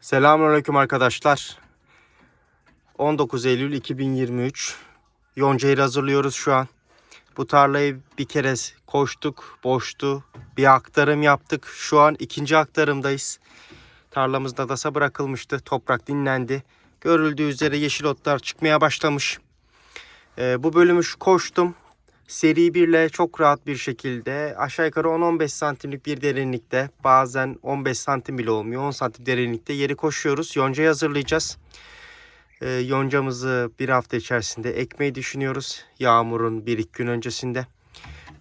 Selamünaleyküm arkadaşlar. 19 Eylül 2023. Yoncayı hazırlıyoruz şu an. Bu tarlayı bir kere koştuk, boştu. Bir aktarım yaptık. Şu an ikinci aktarımdayız. Tarlamız nadasa bırakılmıştı. Toprak dinlendi. Görüldüğü üzere yeşil otlar çıkmaya başlamış. Ee, bu bölümü şu koştum. Seri birle çok rahat bir şekilde aşağı yukarı 10-15 santimlik bir derinlikte bazen 15 santim bile olmuyor 10 santim derinlikte yeri koşuyoruz. Yoncayı hazırlayacağız. Ee, yoncamızı bir hafta içerisinde ekmeyi düşünüyoruz. Yağmurun bir iki gün öncesinde.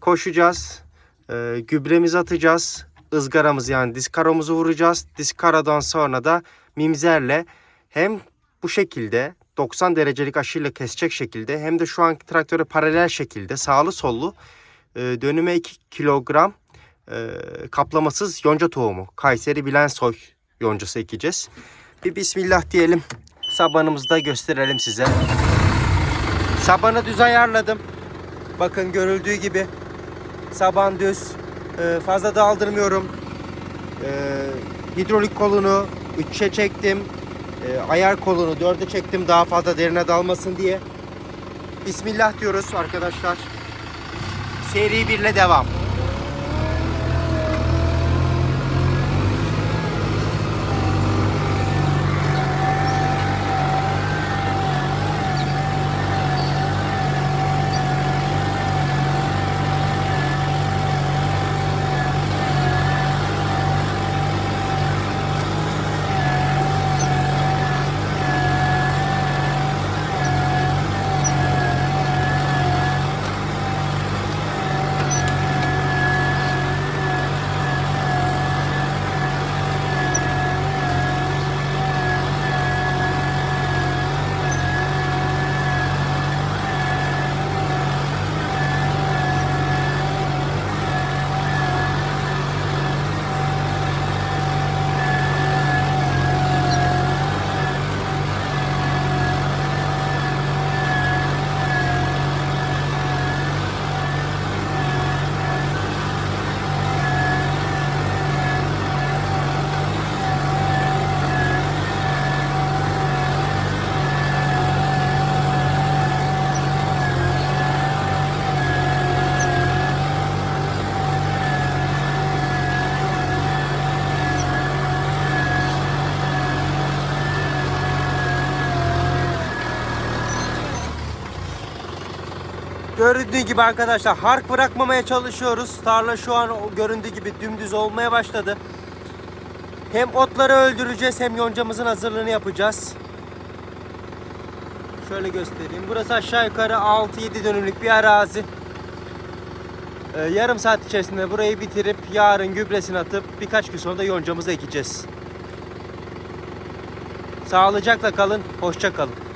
Koşacağız. Ee, gübremizi atacağız. ızgaramızı yani diskaromuzu vuracağız. Diskaradan sonra da mimzerle hem bu şekilde 90 derecelik aşıyla kesecek şekilde hem de şu anki traktöre paralel şekilde sağlı sollu e, dönüme 2 kilogram e, kaplamasız yonca tohumu. Kayseri Bilensoy yoncası ekeceğiz. Bir bismillah diyelim. Sabanımızı da gösterelim size. Sabanı düz ayarladım. Bakın görüldüğü gibi saban düz. E, fazla daldırmıyorum. E, hidrolik kolunu 3'e çektim. E, ayar kolunu 4'e çektim daha fazla derine dalmasın diye. Bismillah diyoruz arkadaşlar. Seri birle devam. Göründüğü gibi arkadaşlar hark bırakmamaya çalışıyoruz. Tarla şu an göründüğü gibi dümdüz olmaya başladı. Hem otları öldüreceğiz hem yoncamızın hazırlığını yapacağız. Şöyle göstereyim. Burası aşağı yukarı 6-7 dönümlük bir arazi. Ee, yarım saat içerisinde burayı bitirip yarın gübresini atıp birkaç gün sonra da yoncamızı ekeceğiz. Sağlıcakla kalın, hoşça kalın.